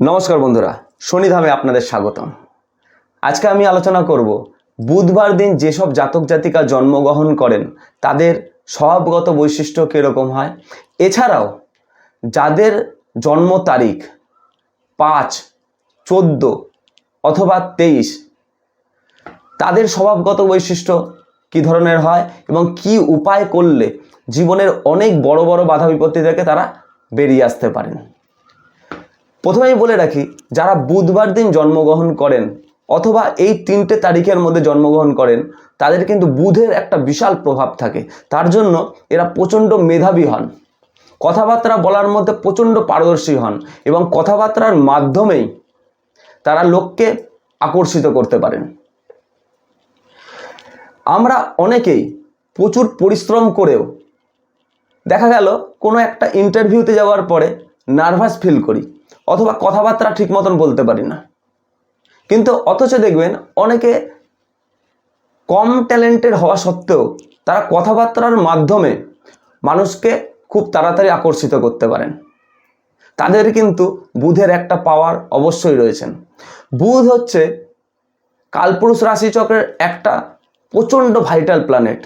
নমস্কার বন্ধুরা, শনিধামে আপনাদের স্বাগতম। আজকে আমি আলোচনা করব, বুধবার দিন যেসব জাতক জাতিকা জন্মগ্রহণ করেন, তাদের স্বভাবগত বৈশিষ্ট্য কীরকম হয়? এছাড়াও, যাদের জন্ম তারিখ পাঁচ, চোদ্দ অথবা তেইশ, তাদের স্বভাবগত বৈশিষ্ট্য কী ধরনের হয় এবং কি উপায় করলে জীবনের অনেক বড় বড় বাধা বিপত্তি থেকে তারা বেরিয়ে আসতে পারেন? প্রথমেই বলে রাখি, যারা বুধবার দিন জন্মগ্রহণ করেন অথবা এই তিনটে তারিখের মধ্যে জন্মগ্রহণ করেন, তাদের কিন্তু বুধের একটা বিশাল প্রভাব থাকে। তার জন্য এরা প্রচণ্ড মেধাবী হন। কথাবার্তা বলার মধ্যে প্রচণ্ড পারদর্শী হন এবং কথাবার্তার মাধ্যমেই তারা লোককে আকর্ষিত করতে পারেন। আমরা অনেকেই প্রচুর পরিশ্রম করেও দেখা গেল কোনো একটা ইন্টারভিউতে যাওয়ার পরে নার্ভাস ফিল করি। অথবা কথাবার্তা ঠিক মতন বলতে পারি না। কিন্তু অথচ দেখবেন অনেকে কম ট্যালেন্টেড হওয়া সত্ত্বেও তারা কথাবার্তার মাধ্যমে মানুষকে খুব তাড়াতাড়ি আকর্ষিত করতে পারেন। তাদের কিন্তু বুধের একটা পাওয়ার অবশ্যই রয়েছেন। বুধ হচ্ছে কালপুরুষ রাশিচক্রের একটা প্রচণ্ড ভাইটাল প্ল্যানেট।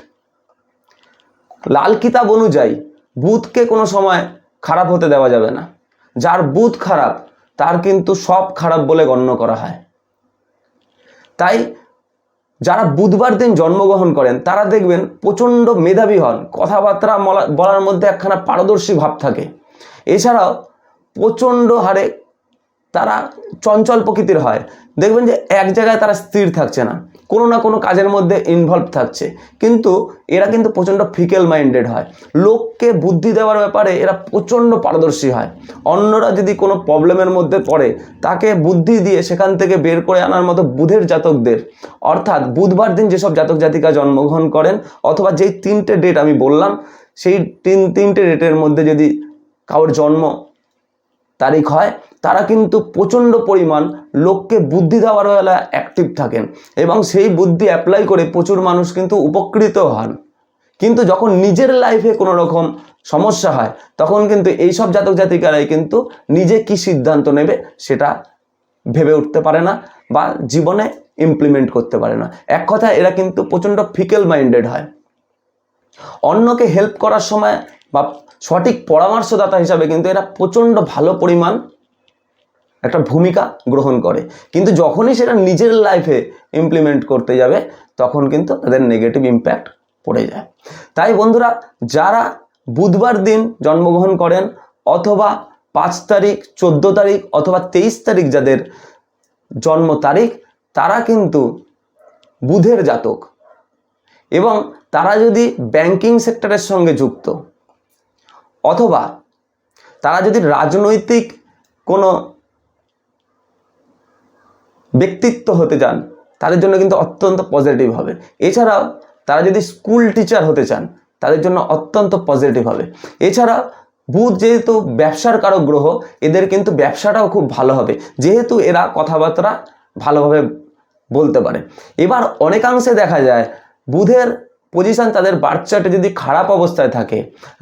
লাল কিতাব অনুযায়ী বুধকে কোনো সময় খারাপ হতে দেওয়া যাবে না। যার বুধ খারাপ, তার কিন্তু সব খারাপ বলে গণ্য করা হয়। তাই যারা বুধবার দিন জন্মগ্রহণ করেন, তারা দেখবেন প্রচণ্ড মেধাবী হন। কথাবার্তা বলার মধ্যে একখানা পারদর্শী ভাব থাকে। এছাড়াও প্রচণ্ড হারে তারা চঞ্চল প্রকৃতির হয়। দেখবেন যে এক জায়গায় তারা স্থির থাকছে না। কোনো না কোনো কাজের মধ্যে ইনভলভ থাকছে। কিন্তু এরা কিন্তু প্রচণ্ড ফিকেল মাইন্ডেড হয়। লোককে বুদ্ধি দেওয়ার ব্যাপারে এরা প্রচণ্ড পারদর্শী হয়। অন্যরা যদি কোনো প্রবলেমের মধ্যে পড়ে, তাকে বুদ্ধি দিয়ে সেখান থেকে বের করে আনার মতো বুধের জাতকদের। অর্থাৎ বুধবার দিন যেসব জাতক জাতিকা জন্মগ্রহণ করেন, অথবা যেই তিনটে ডেট আমি বললাম, সেই তিন, তিনটে ডেটের মধ্যে যদি কারোর জন্ম তারিখ হয়, তারা কিন্তু প্রচণ্ড পরিমাণ লোককে বুদ্ধি দেওয়ার বেলা অ্যাক্টিভ থাকেন এবং সেই বুদ্ধি অ্যাপ্লাই করে প্রচুর মানুষ কিন্তু উপকৃত হন। কিন্তু যখন নিজের লাইফে কোনো রকম সমস্যা হয়, তখন কিন্তু এইসব জাতক জাতিকারাই কিন্তু নিজে কি সিদ্ধান্ত নেবে সেটা ভেবে উঠতে পারে না বা জীবনে ইমপ্লিমেন্ট করতে পারে না। এক কথা এরা কিন্তু প্রচণ্ড ফিকেল মাইন্ডেড হয়। অন্যকে হেল্প করার সময় বা সঠিক পরামর্শদাতা হিসাবে কিন্তু এরা প্রচণ্ড ভালো পরিমাণ একটা ভূমিকা গ্রহণ করে। কিন্তু যখনই সেটা নিজের লাইফে ইমপ্লিমেন্ট করতে যাবে, তখন কিন্তু তাদের নেগেটিভ ইম্প্যাক্ট পড়ে যায়। তাই বন্ধুরা, যারা বুধবার দিন জন্মগ্রহণ করেন অথবা পাঁচ তারিখ, চোদ্দ তারিখ অথবা তেইশ তারিখ যাদের জন্ম তারিখ, তারা কিন্তু বুধের জাতক। এবং তারা যদি ব্যাংকিং সেক্টরের সঙ্গে যুক্ত অথবা তারা যদি রাজনৈতিক কোনো ব্যক্তিত্ব হতে চান, তাদের জন্য কিন্তু অত্যন্ত পজিটিভ হবে। এছাড়াও তারা যদি স্কুল টিচার হতে চান, তাদের জন্য অত্যন্ত পজিটিভ হবে। এছাড়া বুধ যেহেতু ব্যবসার কারক গ্রহ, এদের কিন্তু ব্যবসাটাও খুব ভালো হবে। যেহেতু এরা কথাবার্তা ভালোভাবে বলতে পারে। এবার অনেকাংশে দেখা যায় বুধের পজিশন তাদের বার্থ চার্টে যদি খারাপ অবস্থায় থাকে,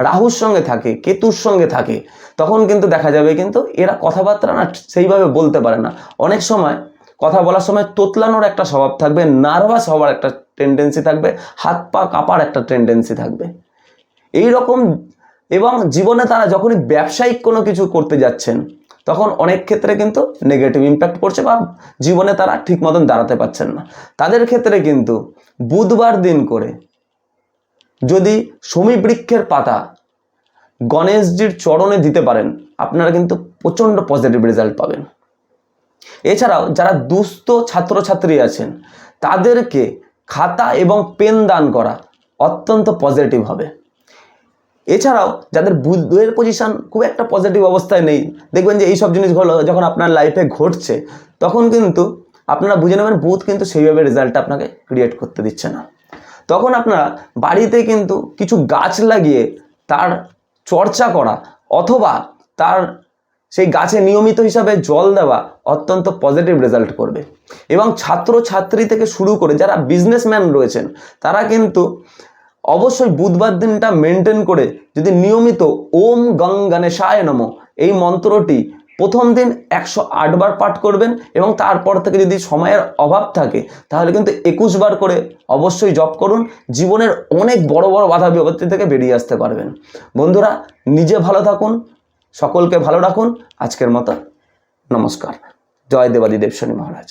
রাহুর সঙ্গে থাকে, কেতুর সঙ্গে থাকে, তখন কিন্তু দেখা যাবে কিন্তু এরা কথাবার্তা না সেইভাবে বলতে পারে না। অনেক সময় কথা বলার সময় তোতলানোর একটা স্বভাব থাকবে নার্ভাস হওয়ার একটা টেন্ডেন্সি থাকবে, হাত পা কাঁপার একটা টেন্ডেন্সি থাকবে। এই রকম এবং জীবনে তারা যখনই ব্যবসায়িক কোনো কিছু করতে যাচ্ছেন, তখন অনেক ক্ষেত্রে কিন্তু নেগেটিভ ইম্প্যাক্ট পড়ছে বা জীবনে তারা ঠিক মতন দাঁড়াতে পারছেন না। তাদের ক্ষেত্রে কিন্তু বুধবার দিন করে যদি বৃক্ষের পাতা গণেশজির চরণে দিতে পারেন, আপনারা কিন্তু প্রচণ্ড পজিটিভ রেজাল্ট পাবেন। এছাড়াও যারা দুস্থ ছাত্রছাত্রী আছেন, তাদেরকে খাতা এবং পেন দান করা অত্যন্ত পজিটিভ হবে। এছাড়াও যাদের বুধের পজিশন খুব একটা পজিটিভ অবস্থায় নেই, দেখবেন যে এইসব জিনিসগুলো যখন আপনার লাইফে ঘটছে, তখন কিন্তু আপনারা বুঝে নেবেন, বুধ কিন্তু সেইভাবে রেজাল্টটা আপনাকে ক্রিয়েট করতে দিচ্ছে না। তখন আপনারা বাড়িতে কিন্তু কিছু গাছ লাগিয়ে তার চর্চা করা অথবা তার সেই গাছে নিয়মিত হিসাবে জল দেওয়া অত্যন্ত পজিটিভ রেজাল্ট করবে। এবং ছাত্র ছাত্রী থেকে শুরু করে যারা বিজনেসম্যান রয়েছেন, তারা কিন্তু অবশ্যই বুধবার দিনটা মেনটেন করে যদি নিয়মিত ওম গং গণেশায় নম এই মন্ত্রটি প্রথম দিন একশো বার পাঠ করবেন এবং তারপর থেকে যদি সময়ের অভাব থাকে, তাহলে কিন্তু একুশ বার করে অবশ্যই জপ করুন। জীবনের অনেক বড় বড় বাধা বিপত্তি থেকে বেরিয়ে আসতে পারবেন। বন্ধুরা, নিজে ভালো থাকুন, সকলকে ভালো রাখুন। আজকের মতো নমস্কার। জয় দেবাদিদেব দেবশনী মহারাজ।